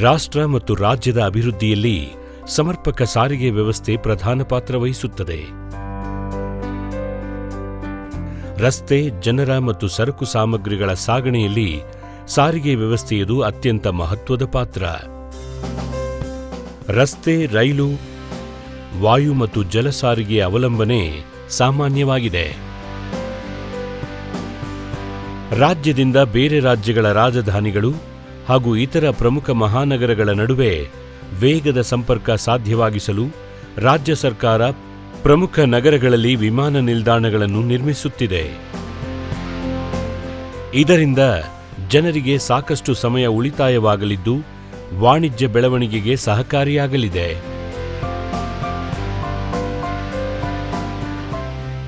ರಾಷ್ಟ್ರ ಮತ್ತು ರಾಜ್ಯದ ಅಭಿವೃದ್ಧಿಯಲ್ಲಿ ಸಮರ್ಪಕ ಸಾರಿಗೆ ವ್ಯವಸ್ಥೆ ಪ್ರಧಾನ ಪಾತ್ರ ವಹಿಸುತ್ತದೆ. ರಸ್ತೆ, ಜನರ ಮತ್ತು ಸರಕು ಸಾಮಗ್ರಿಗಳ ಸಾಗಣೆಯಲ್ಲಿ ಸಾರಿಗೆ ವ್ಯವಸ್ಥೆಯದು ಅತ್ಯಂತ ಮಹತ್ವದ ಪಾತ್ರ. ರಸ್ತೆ, ರೈಲು, ವಾಯು ಮತ್ತು ಜಲ ಸಾರಿಗೆಯ ಅವಲಂಬನೆ ಸಾಮಾನ್ಯವಾಗಿದೆ. ರಾಜ್ಯದಿಂದ ಬೇರೆ ರಾಜ್ಯಗಳ ರಾಜಧಾನಿಗಳು ಹಾಗೂ ಇತರ ಪ್ರಮುಖ ಮಹಾನಗರಗಳ ನಡುವೆ ವೇಗದ ಸಂಪರ್ಕ ಸಾಧ್ಯವಾಗಿಸಲು ರಾಜ್ಯ ಸರ್ಕಾರ ಪ್ರಮುಖ ನಗರಗಳಲ್ಲಿ ವಿಮಾನ ನಿಲ್ದಾಣಗಳನ್ನು ನಿರ್ಮಿಸುತ್ತಿದೆ. ಇದರಿಂದ ಜನರಿಗೆ ಸಾಕಷ್ಟು ಸಮಯ ಉಳಿತಾಯವಾಗಲಿದ್ದು ವಾಣಿಜ್ಯ ಬೆಳವಣಿಗೆಗೆ ಸಹಕಾರಿಯಾಗಲಿದೆ.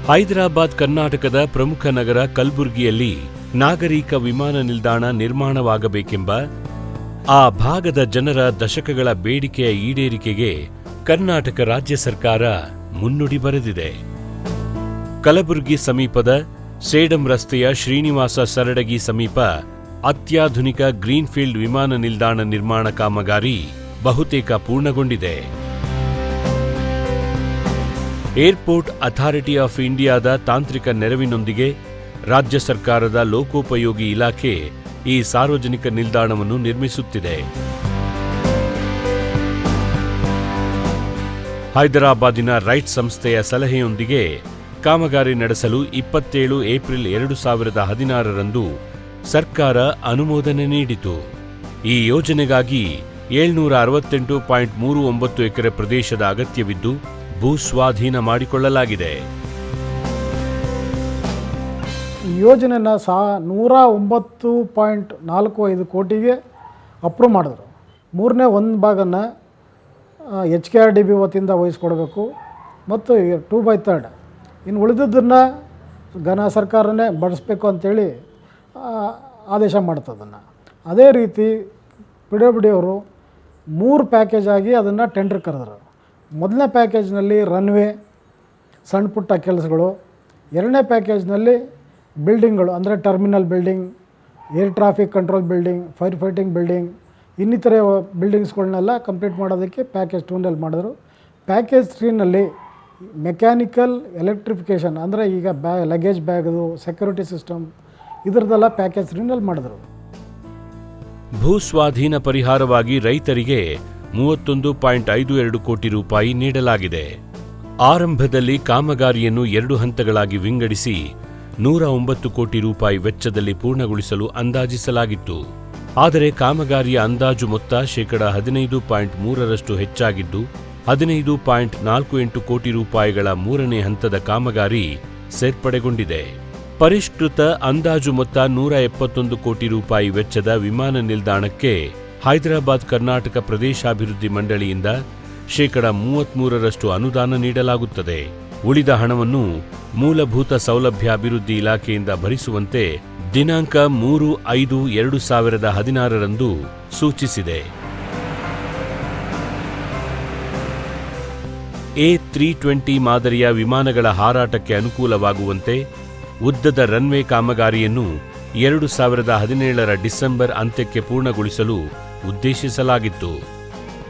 ಹೈದರಾಬಾದ್ ಕರ್ನಾಟಕದ ಪ್ರಮುಖ ನಗರ ಕಲಬುರಗಿಯಲ್ಲಿ ನಾಗರಿಕ ವಿಮಾನ ನಿಲ್ದಾಣ ನಿರ್ಮಾಣವಾಗಬೇಕೆಂಬ ಆ ಭಾಗದ ಜನರ ದಶಕಗಳ ಬೇಡಿಕೆಯ ಈಡೇರಿಕೆಗೆ ಕರ್ನಾಟಕ ರಾಜ್ಯ ಸರ್ಕಾರ ಮುನ್ನುಡಿ ಬರೆದಿದೆ. ಕಲಬುರಗಿ ಸಮೀಪದ ಸೇಡಂ ರಸ್ತೆಯ ಶ್ರೀನಿವಾಸ ಸರಡಗಿ ಸಮೀಪ ಅತ್ಯಾಧುನಿಕ ಗ್ರೀನ್ಫೀಲ್ಡ್ ವಿಮಾನ ನಿಲ್ದಾಣ ನಿರ್ಮಾಣ ಕಾಮಗಾರಿ ಬಹುತೇಕ ಪೂರ್ಣಗೊಂಡಿದೆ. ಏರ್ಪೋರ್ಟ್ ಅಥಾರಿಟಿ ಆಫ್ ಇಂಡಿಯಾದ ತಾಂತ್ರಿಕ ನೆರವಿನೊಂದಿಗೆ ರಾಜ್ಯ ಸರ್ಕಾರದ ಲೋಕೋಪಯೋಗಿ ಇಲಾಖೆ ಈ ಸಾರ್ವಜನಿಕ ನಿಲ್ದಾಣವನ್ನು ನಿರ್ಮಿಸುತ್ತಿದೆ. ಹೈದರಾಬಾದಿನ ರೈಟ್ ಸಂಸ್ಥೆಯ ಸಲಹೆಯೊಂದಿಗೆ ಕಾಮಗಾರಿ ನಡೆಸಲು ಇಪ್ಪತ್ತೇಳು ಏಪ್ರಿಲ್ ಎರಡು ಸಾವಿರದ ಹದಿನಾರರಂದು ಸರ್ಕಾರ ಅನುಮೋದನೆ ನೀಡಿತು. ಈ ಯೋಜನೆಗಾಗಿ ಏಳ್ನೂರ ಅರವತ್ತೆಂಟು ಪಾಯಿಂಟ್ ಮೂರು ಒಂಬತ್ತು ಎಕರೆ ಪ್ರದೇಶದ ಅಗತ್ಯವಿದ್ದು ಭೂಸ್ವಾಧೀನ ಮಾಡಿಕೊಳ್ಳಲಾಗಿದೆ. ಈ ಯೋಜನೆಯನ್ನು ಸಾ ನೂರ ಒಂಬತ್ತು ಪಾಯಿಂಟ್ ನಾಲ್ಕು ಐದು ಕೋಟಿಗೆ ಅಪ್ರೂವ್ ಮಾಡಿದ್ರು. ಮೂರನೇ ಒಂದು ಭಾಗನ H K R D B ವತಿಯಿಂದ ವಹಿಸ್ಕೊಡ್ಬೇಕು. ಮತ್ತು ಟೂ ಬೈ ತರ್ಡ್ ಇನ್ನು ಉಳಿದದ್ದನ್ನು ಘನ ಸರ್ಕಾರನೇ ಬಳಸಬೇಕು ಅಂತೇಳಿ ಆ, ಆದೇಶ ಮಾಡ್ತದನ್ನು. ಅದೇ ರೀತಿ ಪಿ ಡಬ್ಲ್ಯೂ ಡಿ ಅವರು ಮೂರು ಪ್ಯಾಕೇಜ್ ಆಗಿ ಅದನ್ನು ಟೆಂಡರ್ ಕರೆದ್ರು. ಮೊದಲನೇ ಪ್ಯಾಕೇಜ್ನಲ್ಲಿ ರನ್ವೇ ಸಣ್ಣ ಪುಟ್ಟ ಕೆಲಸಗಳು. ಎರಡನೇ ಪ್ಯಾಕೇಜ್ನಲ್ಲಿ ಬಿಲ್ಡಿಂಗ್ಗಳು, ಅಂದರೆ terminal building, air traffic control building, fire fighting building, ಇನ್ನಿತರೆ ಬಿಲ್ಡಿಂಗ್ಸ್ಗಳನ್ನೆಲ್ಲ ಕಂಪ್ಲೀಟ್ ಮಾಡೋದಕ್ಕೆ ಪ್ಯಾಕೇಜ್ ಟೂನಲ್ಲಿ ಮಾಡಿದ್ರು. ಪ್ಯಾಕೇಜ್ ತ್ರೀನಲ್ಲಿ ಮೆಕ್ಯಾನಿಕಲ್ ಎಲೆಕ್ಟ್ರಿಫಿಕೇಷನ್, ಅಂದರೆ ಈಗ ಬ್ಯಾ, ಲಗೇಜ್ ಬ್ಯಾಗದು, ಸೆಕ್ಯೂರಿಟಿ ಸಿಸ್ಟಮ್, ಇದರದ್ದೆಲ್ಲ ಪ್ಯಾಕೇಜ್ ತ್ರೀನಲ್ಲಿ ಮಾಡಿದ್ರು. ಭೂ ಸ್ವಾಧೀನ ಪರಿಹಾರವಾಗಿ ರೈತರಿಗೆ ಮೂವತ್ತೊಂದು ಪಾಯಿಂಟ್ ಐದು ಎರಡು ಕೋಟಿ ರೂಪಾಯಿ ನೀಡಲಾಗಿದೆ. ಆರಂಭದಲ್ಲಿ ಕಾಮಗಾರಿಯನ್ನು ಎರಡು ಹಂತಗಳಾಗಿ ವಿಂಗಡಿಸಿ ನೂರ ಒಂಬತ್ತು ಕೋಟಿ ರೂಪಾಯಿ ವೆಚ್ಚದಲ್ಲಿ ಪೂರ್ಣಗೊಳಿಸಲು ಅಂದಾಜಿಸಲಾಗಿತ್ತು. ಆದರೆ ಕಾಮಗಾರಿಯ ಅಂದಾಜು ಮೊತ್ತ ಶೇಕಡ ಹದಿನೈದು ಪಾಯಿಂಟ್ ಮೂರರಷ್ಟು ಹೆಚ್ಚಾಗಿದ್ದು, ಹದಿನೈದು ಪಾಯಿಂಟ್ ನಾಲ್ಕು ಎಂಟು ಕೋಟಿ ರೂಪಾಯಿಗಳ ಮೂರನೇ ಹಂತದ ಕಾಮಗಾರಿ ಸೇರ್ಪಡೆಗೊಂಡಿದೆ. ಪರಿಷ್ಕೃತ ಅಂದಾಜು ಮೊತ್ತ ನೂರ ಎಪ್ಪತ್ತೊಂದು ಕೋಟಿ ರೂಪಾಯಿ ವೆಚ್ಚದ ವಿಮಾನ ನಿಲ್ದಾಣಕ್ಕೆ ಹೈದರಾಬಾದ್ ಕರ್ನಾಟಕ ಪ್ರದೇಶಾಭಿವೃದ್ಧಿ ಮಂಡಳಿಯಿಂದ ಶೇಕಡ ಮೂವತ್ಮೂರರಷ್ಟು ಅನುದಾನ ನೀಡಲಾಗುತ್ತದೆ. ಉಳಿದ ಹಣವನ್ನು ಮೂಲಭೂತ ಸೌಲಭ್ಯ ಅಭಿವೃದ್ಧಿ ಇಲಾಖೆಯಿಂದ ಭರಿಸುವಂತೆ ದಿನಾಂಕ ಮೂರು ಐದು ಎರಡು ಸಾವಿರದ ಹದಿನಾರರಂದು ಸೂಚಿಸಿದೆ. ಎ ತ್ರೀ ಟ್ವೆಂಟಿ ಮಾದರಿಯ ವಿಮಾನಗಳ ಹಾರಾಟಕ್ಕೆ ಅನುಕೂಲವಾಗುವಂತೆ ಉದ್ದದ ರನ್ವೇ ಕಾಮಗಾರಿಯನ್ನು ಎರಡು ಸಾವಿರದ ಹದಿನೇಳರ ಡಿಸೆಂಬರ್ ಅಂತ್ಯಕ್ಕೆ ಪೂರ್ಣಗೊಳಿಸಲು ಉದ್ದೇಶಿಸಲಾಗಿತ್ತು.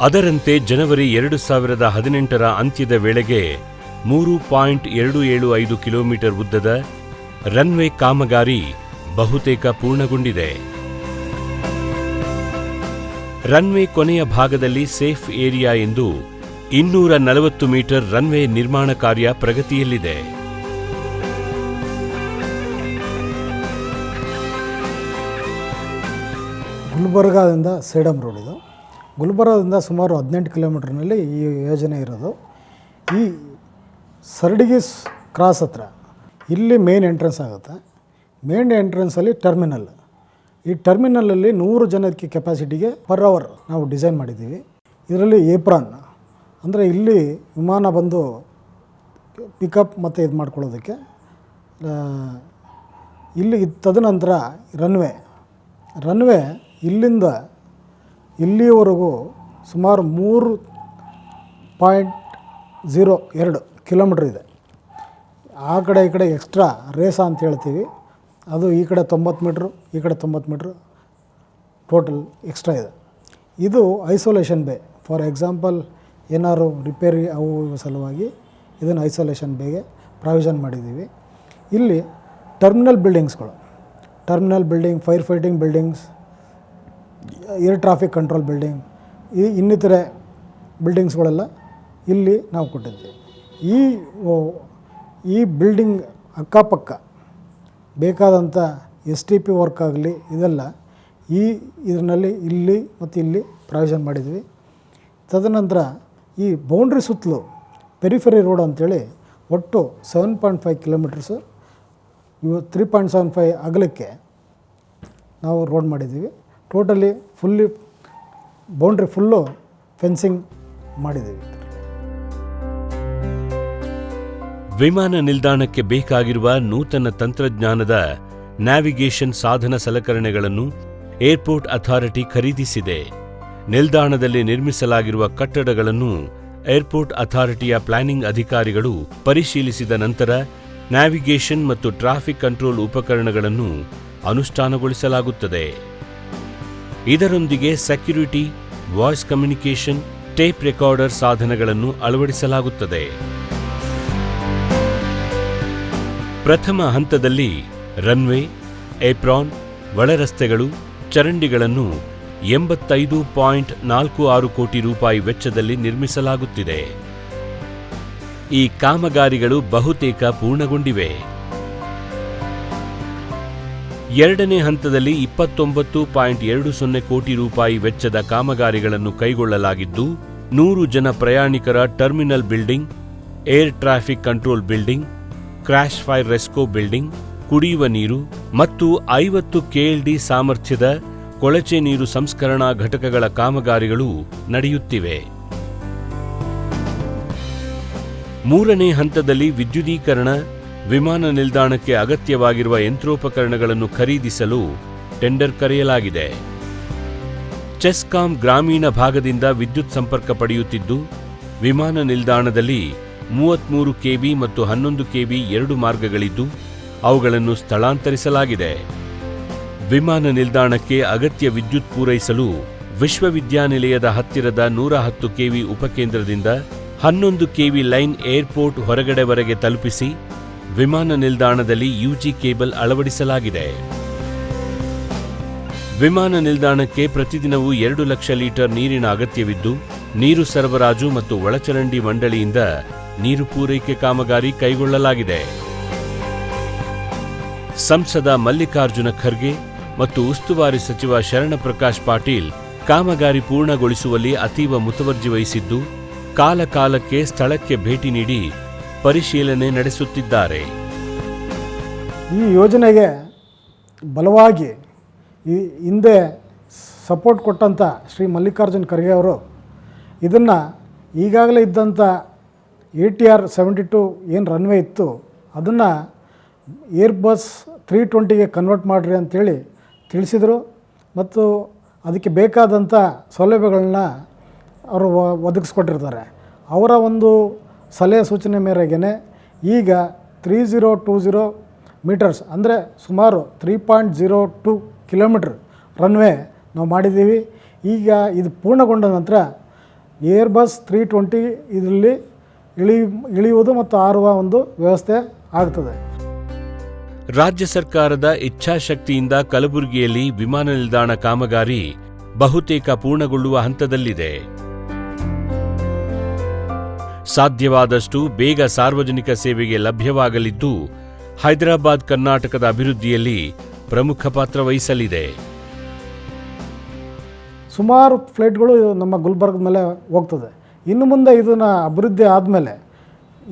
ಅದರಂತೆ ಜನವರಿ ಎರಡು ಸಾವಿರದ ಹದಿನೆಂಟರ ಅಂತ್ಯದ ವೇಳೆಗೆ ಮೂರು ಪಾಯಿಂಟ್ ಎರಡು ಏಳು ಐದು ಕಿಲೋಮೀಟರ್ ಉದ್ದದ ರನ್ವೇ ಕಾಮಗಾರಿ ಬಹುತೇಕ ಪೂರ್ಣಗೊಂಡಿದೆ. ರನ್ವೇ ಕೊನೆಯ ಭಾಗದಲ್ಲಿ ಸೇಫ್ ಏರಿಯಾ ಎಂದು ಇನ್ನೂರ ನಲವತ್ತು ಮೀಟರ್ ರನ್ವೇ ನಿರ್ಮಾಣ ಕಾರ್ಯ ಪ್ರಗತಿಯಲ್ಲಿದೆ. ಗುಲ್ಬರ್ಗಾದಿಂದ ಸೇಡಮ್ ರೋಡ್ ಇದು. ಗುಲ್ಬರ್ಗಾದಿಂದ ಸುಮಾರು ಹದಿನೆಂಟು ಕಿಲೋಮೀಟರ್ನಲ್ಲಿ ಈ ಯೋಜನೆ ಇರೋದು. ಈ ಸರ್ಡಿಗಿ ಸ್- ಕ್ರಾಸ್ ಹತ್ರ ಇಲ್ಲಿ ಮೇನ್ ಎಂಟ್ರೆನ್ಸ್ ಆಗುತ್ತೆ. ಮೇನ್ ಎಂಟ್ರೆನ್ಸಲ್ಲಿ ಟರ್ಮಿನಲ್ ಈ ಟರ್ಮಿನಲಲ್ಲಿ ನೂರು ಜನಕ್ಕೆ ಕೆಪಾಸಿಟಿಗೆ ಪರ್ ಅವರ್ ನಾವು ಡಿಸೈನ್ ಮಾಡಿದ್ದೀವಿ. ಇದರಲ್ಲಿ ಏಪ್ರಾನ್ ಅಂದರೆ ಇಲ್ಲಿ ವಿಮಾನ ಬಂದು ಪಿಕಪ್ ಮತ್ತು ಇದು ಮಾಡ್ಕೊಳ್ಳೋದಕ್ಕೆ ಇಲ್ಲಿ ತದನಂತರ ರನ್ವೇ ರನ್ವೇ ಇಲ್ಲಿಂದ ಇಲ್ಲಿವರೆಗೂ ಸುಮಾರು ಮೂರು ಪಾಯಿಂಟ್ ಝೀರೋ ಎರಡು ಕಿಲೋಮೀಟ್ರ್ ಇದೆ. ಆ ಕಡೆ ಈ ಕಡೆ ಎಕ್ಸ್ಟ್ರಾ ರೇಸ ಅಂತ ಹೇಳ್ತೀವಿ. ಅದು ಈ ಕಡೆ ತೊಂಬತ್ತು ಮೀಟ್ರು ಈ ಕಡೆ ತೊಂಬತ್ತು ಮೀಟ್ರು ಟೋಟಲ್ ಎಕ್ಸ್ಟ್ರಾ ಇದೆ. ಇದು ಐಸೋಲೇಷನ್ ಬೇ ಫಾರ್ ಎಕ್ಸಾಂಪಲ್ ಏನಾದ್ರು ರಿಪೇರಿ ಅವು ಸಲುವಾಗಿ ಇದನ್ನು ಐಸೋಲೇಷನ್ ಬೇಗೆ ಪ್ರಾವಿಷನ್ ಮಾಡಿದ್ದೀವಿ. ಇಲ್ಲಿ terminal ಬಿಲ್ಡಿಂಗ್ಸ್ಗಳು terminal building fire fighting buildings air traffic control building ಈ ಇನ್ನಿತರೆ ಬಿಲ್ಡಿಂಗ್ಸ್ಗಳೆಲ್ಲ ಇಲ್ಲಿ ನಾವು ಕೊಟ್ಟಿದ್ದೀವಿ. ಈ ಈ ಬಿಲ್ಡಿಂಗ್ ಅಕ್ಕಪಕ್ಕ ಬೇಕಾದಂಥ ಎಸ್ ಟಿ ಪಿ ವರ್ಕ್ ಆಗಲಿ ಇದೆಲ್ಲ ಈ ಇದರಲ್ಲಿ ಇಲ್ಲಿ ಮತ್ತು ಇಲ್ಲಿ ಪ್ರಾವಿಷನ್ ಮಾಡಿದ್ವಿ. ತದನಂತರ ಈ ಬೌಂಡ್ರಿ ಸುತ್ತಲೂ ಪೆರಿಫೆರಿ ರೋಡ್ ಅಂಥೇಳಿ ಒಟ್ಟು ಸೆವೆನ್ ಪಾಯಿಂಟ್ ಫೈವ್ ಕಿಲೋಮೀಟರ್ಸು ಇವು ತ್ರೀ ಪಾಯಿಂಟ್ ಸೆವೆನ್ ಫೈವ್ ಅಗಲಕ್ಕೆ ನಾವು ರೋಡ್ ಮಾಡಿದ್ದೀವಿ totally fully boundary full fencing ಮಾಡಿದ್ದೀವಿ ವಿಮಾನ ನಿಲ್ದಾಣಕ್ಕೆ ಬೇಕಾಗಿರುವ ನೂತನ ತಂತ್ರಜ್ಞಾನದ ನ್ಯಾವಿಗೇಷನ್ ಸಾಧನ ಸಲಕರಣೆಗಳನ್ನು ಏರ್ಪೋರ್ಟ್ ಅಥಾರಿಟಿ ಖರೀದಿಸಿದೆ. ನಿಲ್ದಾಣದಲ್ಲಿ ನಿರ್ಮಿಸಲಾಗಿರುವ ಕಟ್ಟಡಗಳನ್ನು ಏರ್ಪೋರ್ಟ್ ಅಥಾರಿಟಿಯ ಪ್ಲಾನಿಂಗ್ ಅಧಿಕಾರಿಗಳು ಪರಿಶೀಲಿಸಿದ ನಂತರ ನ್ಯಾವಿಗೇಷನ್ ಮತ್ತು ಟ್ರಾಫಿಕ್ ಕಂಟ್ರೋಲ್ ಉಪಕರಣಗಳನ್ನು ಅನುಷ್ಠಾನಗೊಳಿಸಲಾಗುತ್ತದೆ. ಇದರೊಂದಿಗೆ security, voice communication, tape recorder ಸಾಧನಗಳನ್ನು ಅಳವಡಿಸಲಾಗುತ್ತದೆ. ಪ್ರಥಮ ಹಂತದಲ್ಲಿ ರನ್ವೇ, ಏಪ್ರಾನ್, ಒಳರಸ್ತೆಗಳು, ಚರಂಡಿಗಳನ್ನು ಎಂಬತ್ತೈದು ಪಾಯಿಂಟ್ ನಾಲ್ಕು ಆರು ಕೋಟಿ ರೂಪಾಯಿ ವೆಚ್ಚದಲ್ಲಿ ನಿರ್ಮಿಸಲಾಗುತ್ತಿದೆ. ಈ ಕಾಮಗಾರಿಗಳು ಬಹುತೇಕ ಪೂರ್ಣಗೊಂಡಿವೆ. ಎರಡನೇ ಹಂತದಲ್ಲಿ ಇಪ್ಪತ್ತೊಂಬತ್ತು ಪಾಯಿಂಟ್ ಎರಡು ಸೊನ್ನೆ ಕೋಟಿ ರೂಪಾಯಿ ವೆಚ್ಚದ ಕಾಮಗಾರಿಗಳನ್ನು ಕೈಗೊಳ್ಳಲಾಗಿದ್ದು, ನೂರು ಜನ ಪ್ರಯಾಣಿಕರ terminal building, air traffic control building crash fire rescue building ಕುಡಿಯುವ ನೀರು ಮತ್ತು ಐವತ್ತು ಕೆಎಲ್ಡಿ ಸಾಮರ್ಥ್ಯದ ಕೊಳಚೆ ನೀರು ಸಂಸ್ಕರಣಾ ಘಟಕಗಳ ಕಾಮಗಾರಿಗಳು ನಡೆಯುತ್ತಿವೆ. ಮೂರನೇ ಹಂತದಲ್ಲಿ ವಿದ್ಯುದೀಕರಣ, ವಿಮಾನ ನಿಲ್ದಾಣಕ್ಕೆ ಅಗತ್ಯವಾಗಿರುವ ಯಂತ್ರೋಪಕರಣಗಳನ್ನು ಖರೀದಿಸಲು ಟೆಂಡರ್ ಕರೆಯಲಾಗಿದೆ. ಚೆಸ್ಕಾಂ ಗ್ರಾಮೀಣ ಭಾಗದಿಂದ ವಿದ್ಯುತ್ ಸಂಪರ್ಕ ಪಡೆಯುತ್ತಿದ್ದು, ವಿಮಾನ ನಿಲ್ದಾಣದಲ್ಲಿ ಮೂವತ್ಮೂರು ಕೆಬಿ ಮತ್ತು ಹನ್ನೊಂದು ಕೆಬಿ ಎರಡು ಮಾರ್ಗಗಳಿದ್ದು, ಅವುಗಳನ್ನು ಸ್ಥಳಾಂತರಿಸಲಾಗಿದೆ. ವಿಮಾನ ನಿಲ್ದಾಣಕ್ಕೆ ಅಗತ್ಯ ವಿದ್ಯುತ್ ಪೂರೈಸಲು ವಿಶ್ವವಿದ್ಯಾನಿಲಯದ ಹತ್ತಿರದ ನೂರ ಹತ್ತು ಕೆವಿ ಉಪಕೇಂದ್ರದಿಂದ ಹನ್ನೊಂದು ಕೆವಿ ಲೈನ್ ಏರ್ಪೋರ್ಟ್ ಹೊರಗಡೆವರೆಗೆ ತಲುಪಿಸಿ, ವಿಮಾನ ನಿಲ್ದಾಣದಲ್ಲಿ ಯುಜಿ ಕೇಬಲ್ ಅಳವಡಿಸಲಾಗಿದೆ. ವಿಮಾನ ನಿಲ್ದಾಣಕ್ಕೆ ಪ್ರತಿದಿನವೂ ಎರಡು ಲಕ್ಷ ಲೀಟರ್ ನೀರಿನ ಅಗತ್ಯವಿದ್ದು, ನೀರು ಸರಬರಾಜು ಮತ್ತು ಒಳಚರಂಡಿ ಮಂಡಳಿಯಿಂದ ನೀರು ಪೂರೈಕೆ ಕಾಮಗಾರಿ ಕೈಗೊಳ್ಳಲಾಗಿದೆ. ಸಂಸದ ಮಲ್ಲಿಕಾರ್ಜುನ ಖರ್ಗೆ ಮತ್ತು ಉಸ್ತುವಾರಿ ಸಚಿವ ಶರಣಪ್ರಕಾಶ್ ಪಾಟೀಲ್ ಕಾಮಗಾರಿ ಪೂರ್ಣಗೊಳಿಸುವಲ್ಲಿ ಅತೀವ ಮುತುವರ್ಜಿ ವಹಿಸಿದ್ದು, ಕಾಲಕಾಲಕ್ಕೆ ಸ್ಥಳಕ್ಕೆ ಭೇಟಿ ನೀಡಿ ಪರಿಶೀಲನೆ ನಡೆಸುತ್ತಿದ್ದಾರೆ. ಈ ಯೋಜನೆಗೆ ಬಲವಾಗಿ ಈ ಹಿಂದೆ ಸಪೋರ್ಟ್ ಕೊಟ್ಟಂಥ ಶ್ರೀ ಮಲ್ಲಿಕಾರ್ಜುನ್ ಖರ್ಗೆ ಅವರು ಇದನ್ನು ಈಗಾಗಲೇ ಇದ್ದಂಥ A T R seventy two ಏನು ರನ್ವೇ ಇತ್ತು, ಅದನ್ನು ಏರ್ ಬಸ್ ತ್ರೀ ಟ್ವೆಂಟಿಗೆ ಕನ್ವರ್ಟ್ ಮಾಡಿರಿ ಅಂಥೇಳಿ ತಿಳಿಸಿದರು. ಮತ್ತು ಅದಕ್ಕೆ ಬೇಕಾದಂಥ ಸೌಲಭ್ಯಗಳನ್ನ ಅವರು ಒದಗಿಸ್ಕೊಟ್ಟಿರ್ತಾರೆ. ಅವರ ಒಂದು ಸಲಹೆ ಸೂಚನೆ ಮೇರೆಗೆ ಈಗ three zero two zero metres ಅಂದರೆ ಸುಮಾರು three point zero two kilometre runway ನಾವು ಮಾಡಿದ್ದೀವಿ. ಈಗ ಇದು ಪೂರ್ಣಗೊಂಡ ನಂತರ ಏರ್ ಬಸ್ ತ್ರೀ ಟ್ವೆಂಟಿ ಇದರಲ್ಲಿ ಇಳಿ ಇಳಿಯುವುದು ಮತ್ತು ಆರುವ ಒಂದು ವ್ಯವಸ್ಥೆ ಆಗ್ತದೆ. ರಾಜ್ಯ ಸರ್ಕಾರದ ಇಚ್ಛಾಶಕ್ತಿಯಿಂದ ಕಲಬುರಗಿಯಲ್ಲಿ ವಿಮಾನ ನಿಲ್ದಾಣ ಕಾಮಗಾರಿ ಬಹುತೇಕ ಪೂರ್ಣಗೊಳ್ಳುವ ಹಂತದಲ್ಲಿದೆ. ಸಾಧ್ಯವಾದಷ್ಟು ಬೇಗ ಸಾರ್ವಜನಿಕ ಸೇವೆಗೆ ಲಭ್ಯವಾಗಲಿದ್ದು ಹೈದರಾಬಾದ್ ಕರ್ನಾಟಕದ ಅಭಿವೃದ್ಧಿಯಲ್ಲಿ ಪ್ರಮುಖ ಪಾತ್ರ ವಹಿಸಲಿದೆ. ಸುಮಾರು ಫ್ಲೈಟ್ಗಳು ನಮ್ಮ ಗುಲ್ಬರ್ಗದ ಮೇಲೆ ಹೋಗ್ತದೆ. ಇನ್ನು ಮುಂದೆ ಇದನ್ನು ಅಭಿವೃದ್ಧಿ ಆದಮೇಲೆ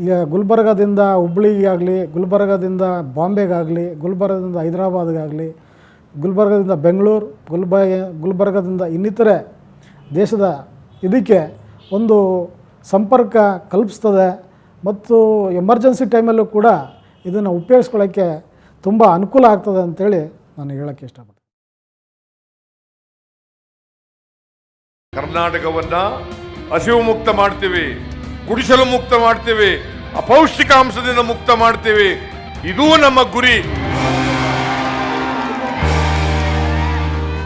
ಈಗ ಗುಲ್ಬರ್ಗದಿಂದ ಹುಬ್ಳಿಗಾಗಲಿ, ಗುಲ್ಬರ್ಗದಿಂದ ಬಾಂಬೆಗಾಗಲಿ, ಗುಲ್ಬರ್ಗದಿಂದ ಹೈದರಾಬಾದ್ಗಾಗಲಿ, ಗುಲ್ಬರ್ಗದಿಂದ ಬೆಂಗಳೂರು, ಗುಲ್ಬ, ಗುಲ್ಬರ್ಗದಿಂದ ಇನ್ನಿತರೆ ದೇಶದ ಇದಕ್ಕೆ ಒಂದು ಸಂಪರ್ಕ ಕಲ್ಪಿಸ್ತದೆ. ಮತ್ತು ಎಮರ್ಜೆನ್ಸಿ ಟೈಮಲ್ಲೂ ಕೂಡ ಇದನ್ನು ಉಪಯೋಗಿಸ್ಕೊಳ್ಳೋಕ್ಕೆ ತುಂಬ ಅನುಕೂಲ ಆಗ್ತದೆ ಅಂತೇಳಿ ನಾನು ಹೇಳೋಕ್ಕೆ ಇಷ್ಟಪಡ್ತೀನಿ. ಕರ್ನಾಟಕವನ್ನ ಹಸಿವು ಮುಕ್ತ ಮಾಡ್ತೀವಿ ಗುಡಿಸಲು ಮುಕ್ತ ಮಾಡ್ತೀವಿ ಅಪೌಷ್ಟಿಕಾಂಶದಿಂದ ಮುಕ್ತ ಮಾಡ್ತೀವಿ. ಇದೂ ನಮ್ಮ ಗುರಿ.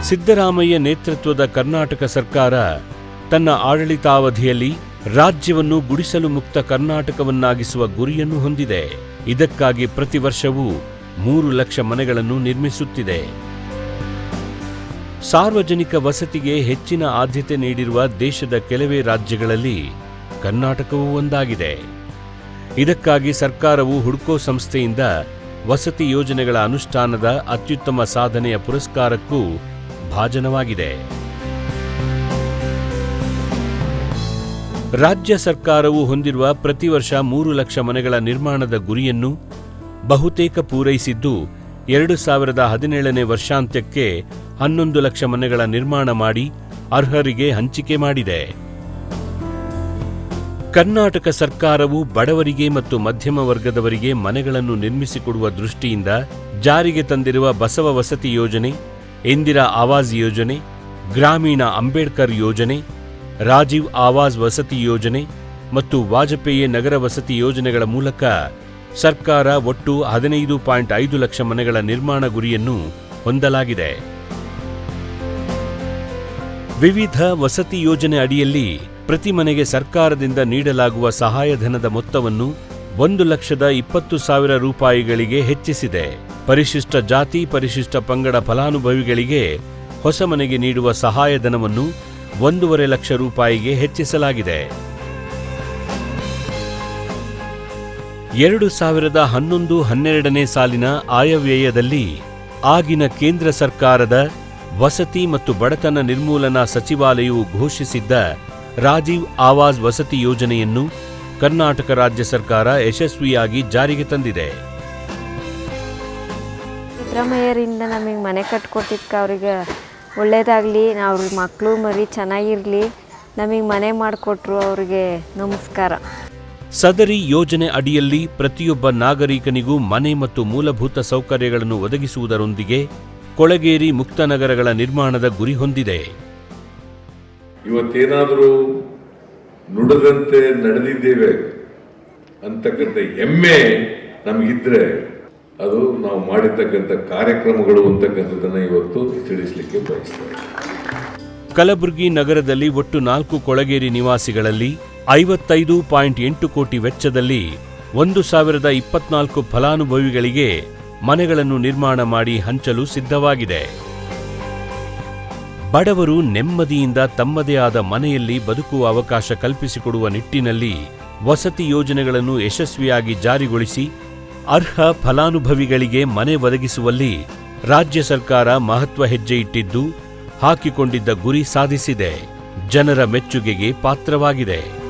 ಸಿದ್ದರಾಮಯ್ಯ ನೇತೃತ್ವದ ಕರ್ನಾಟಕ ಸರ್ಕಾರ ತನ್ನ ಆಡಳಿತಾವಧಿಯಲ್ಲಿ ರಾಜ್ಯವನ್ನು ಗುಡಿಸಲು ಮುಕ್ತ ಕರ್ನಾಟಕವನ್ನಾಗಿಸುವ ಗುರಿಯನ್ನು ಹೊಂದಿದೆ. ಇದಕ್ಕಾಗಿ ಪ್ರತಿ ವರ್ಷವೂ ಮೂರು ಲಕ್ಷ ಮನೆಗಳನ್ನು ನಿರ್ಮಿಸುತ್ತಿದೆ. ಸಾರ್ವಜನಿಕ ವಸತಿಗೆ ಹೆಚ್ಚಿನ ಆದ್ಯತೆ ನೀಡಿರುವ ದೇಶದ ಕೆಲವೇ ರಾಜ್ಯಗಳಲ್ಲಿ ಕರ್ನಾಟಕವೂ ಒಂದಾಗಿದೆ. ಇದಕ್ಕಾಗಿ ಸರ್ಕಾರವು ಹುಡ್ಕೋ ಸಂಸ್ಥೆಯಿಂದ ವಸತಿ ಯೋಜನೆಗಳ ಅನುಷ್ಠಾನದ ಅತ್ಯುತ್ತಮ ಸಾಧನೆಯ ಪುರಸ್ಕಾರಕ್ಕೂ ಭಾಜನವಾಗಿದೆ. ರಾಜ್ಯ ಸರ್ಕಾರವು ಹೊಂದಿರುವ ಪ್ರತಿ ವರ್ಷ ಮೂರು ಲಕ್ಷ ಮನೆಗಳ ನಿರ್ಮಾಣದ ಗುರಿಯನ್ನು ಬಹುತೇಕ ಪೂರೈಸಿದ್ದು ಎರಡು ಸಾವಿರದ ಹದಿನೇಳನೇ ವರ್ಷಾಂತ್ಯಕ್ಕೆ ಹನ್ನೊಂದು ಲಕ್ಷ ಮನೆಗಳ ನಿರ್ಮಾಣ ಮಾಡಿ ಅರ್ಹರಿಗೆ ಹಂಚಿಕೆ ಮಾಡಿದೆ. ಕರ್ನಾಟಕ ಸರ್ಕಾರವು ಬಡವರಿಗೆ ಮತ್ತು ಮಧ್ಯಮ ವರ್ಗದವರಿಗೆ ಮನೆಗಳನ್ನು ನಿರ್ಮಿಸಿಕೊಡುವ ದೃಷ್ಟಿಯಿಂದ ಜಾರಿಗೆ ತಂದಿರುವ ಬಸವ ವಸತಿ ಯೋಜನೆ, ಇಂದಿರಾ ಆವಾಸ್ ಯೋಜನೆ, ಗ್ರಾಮೀಣ ಅಂಬೇಡ್ಕರ್ ಯೋಜನೆ, ರಾಜೀವ್ ಆವಾಸ್ ವಸತಿ ಯೋಜನೆ ಮತ್ತು ವಾಜಪೇಯಿ ನಗರ ವಸತಿ ಯೋಜನೆಗಳ ಮೂಲಕ ಸರ್ಕಾರ ಒಟ್ಟು ಹದಿನೈದು ಪಾಯಿಂಟ್ ಐದು ಲಕ್ಷ ಮನೆಗಳ ನಿರ್ಮಾಣ ಗುರಿಯನ್ನು ಹೊಂದಲಾಗಿದೆ. ವಿವಿಧ ವಸತಿ ಯೋಜನೆ ಅಡಿಯಲ್ಲಿ ಪ್ರತಿ ಮನೆಗೆ ಸರ್ಕಾರದಿಂದ ನೀಡಲಾಗುವ ಸಹಾಯಧನದ ಮೊತ್ತವನ್ನು ಒಂದು ಲಕ್ಷದ ಇಪ್ಪತ್ತು ಸಾವಿರ ರೂಪಾಯಿಗಳಿಗೆ ಹೆಚ್ಚಿಸಿದೆ. ಪರಿಶಿಷ್ಟ ಜಾತಿ, ಪರಿಶಿಷ್ಟ ಪಂಗಡ ಫಲಾನುಭವಿಗಳಿಗೆ ಹೊಸ ಮನೆಗೆ ನೀಡುವ ಸಹಾಯಧನವನ್ನು ಒಂದೂವರೆ ಲಕ್ಷ ರೂಪಾಯಿಗೆ ಹೆಚ್ಚಿಸಲಾಗಿದೆ. ಎರಡು ಸಾವಿರದ ಹನ್ನೊಂದು ಹನ್ನೆರಡನೇ ಸಾಲಿನ ಆಯವ್ಯಯದಲ್ಲಿ ಆಗಿನ ಕೇಂದ್ರ ಸರ್ಕಾರದ ವಸತಿ ಮತ್ತು ಬಡತನ ನಿರ್ಮೂಲನಾ ಸಚಿವಾಲಯವು ಘೋಷಿಸಿದ್ದ ರಾಜೀವ್ ಆವಾಜ್ ವಸತಿ ಯೋಜನೆಯನ್ನು ಕರ್ನಾಟಕ ರಾಜ್ಯ ಸರ್ಕಾರ ಯಶಸ್ವಿಯಾಗಿ ಜಾರಿಗೆ ತಂದಿದೆ. ಸಿದ್ದರಾಮಯ್ಯರಿಂದ ನಮಗೆ ಮನೆ ಕಟ್ಕೊಟ್ಟಿದ್ಕೆ ಅವ್ರಿಗೆ ಒಳ್ಳೇದಾಗಲಿ ಅವ್ರ ಮಕ್ಕಳು ಮರಿ ಚೆನ್ನಾಗಿರಲಿ ನಮಗೆ ಮನೆ ಮಾಡಿಕೊಟ್ರು ಅವರಿಗೆ ನಮಸ್ಕಾರ. ಸದರಿ ಯೋಜನೆ ಅಡಿಯಲ್ಲಿ ಪ್ರತಿಯೊಬ್ಬ ನಾಗರಿಕನಿಗೂ ಮನೆ ಮತ್ತು ಮೂಲಭೂತ ಸೌಕರ್ಯಗಳನ್ನು ಒದಗಿಸುವುದರೊಂದಿಗೆ ಕೊಳಗೇರಿ ಮುಕ್ತ ನಗರಗಳ ನಿರ್ಮಾಣದ ಗುರಿ ಹೊಂದಿದೆ. ಇವತ್ತೇನಾದರೂ ನುಡದಂತೆ ನಡೆದಿದ್ದೇವೆ ಅಂತಕ್ಕಂಥ ಹೆಮ್ಮೆ ನಮಗಿದ್ರೆ ಅದು ನಾವು ಮಾಡಿರ್ತಕ್ಕಂಥ ಕಾರ್ಯಕ್ರಮಗಳು ಅಂತಕ್ಕಂಥದ್ದನ್ನು ಇವತ್ತು ತಿಳಿಸಲಿಕ್ಕೆ ಬಯಸ್ತೇವೆ ಕಲಬುರಗಿ ನಗರದಲ್ಲಿ ಒಟ್ಟು ನಾಲ್ಕು ಕೊಳಗೇರಿ ನಿವಾಸಿಗಳಲ್ಲಿ ಐವತ್ತೈದು ಪಾಯಿಂಟ್ ಎಂಟು ಕೋಟಿ ವೆಚ್ಚದಲ್ಲಿ ಒಂದು ಸಾವಿರದ ಇಪ್ಪತ್ನಾಲ್ಕು ಫಲಾನುಭವಿಗಳಿಗೆ ಮನೆಗಳನ್ನು ನಿರ್ಮಾಣ ಮಾಡಿ ಹಂಚಲು ಸಿದ್ಧವಾಗಿದೆ. ಬಡವರು ನೆಮ್ಮದಿಯಿಂದ ತಮ್ಮದೇ ಆದ ಮನೆಯಲ್ಲಿ ಬದುಕುವ ಅವಕಾಶ ಕಲ್ಪಿಸಿಕೊಡುವ ನಿಟ್ಟಿನಲ್ಲಿ ವಸತಿ ಯೋಜನೆಗಳನ್ನು ಯಶಸ್ವಿಯಾಗಿ ಜಾರಿಗೊಳಿಸಿ ಅರ್ಹ ಫಲಾನುಭವಿಗಳಿಗೆ ಮನೆ ಒದಗಿಸುವಲ್ಲಿ ರಾಜ್ಯ ಸರ್ಕಾರ ಮಹತ್ವ ಹೆಜ್ಜೆ ಇಟ್ಟಿದ್ದು, ಹಾಕಿಕೊಂಡಿದ್ದ ಗುರಿ ಸಾಧಿಸಿದೆ. ಜನರ ಮೆಚ್ಚುಗೆಗೆ ಪಾತ್ರವಾಗಿದೆ.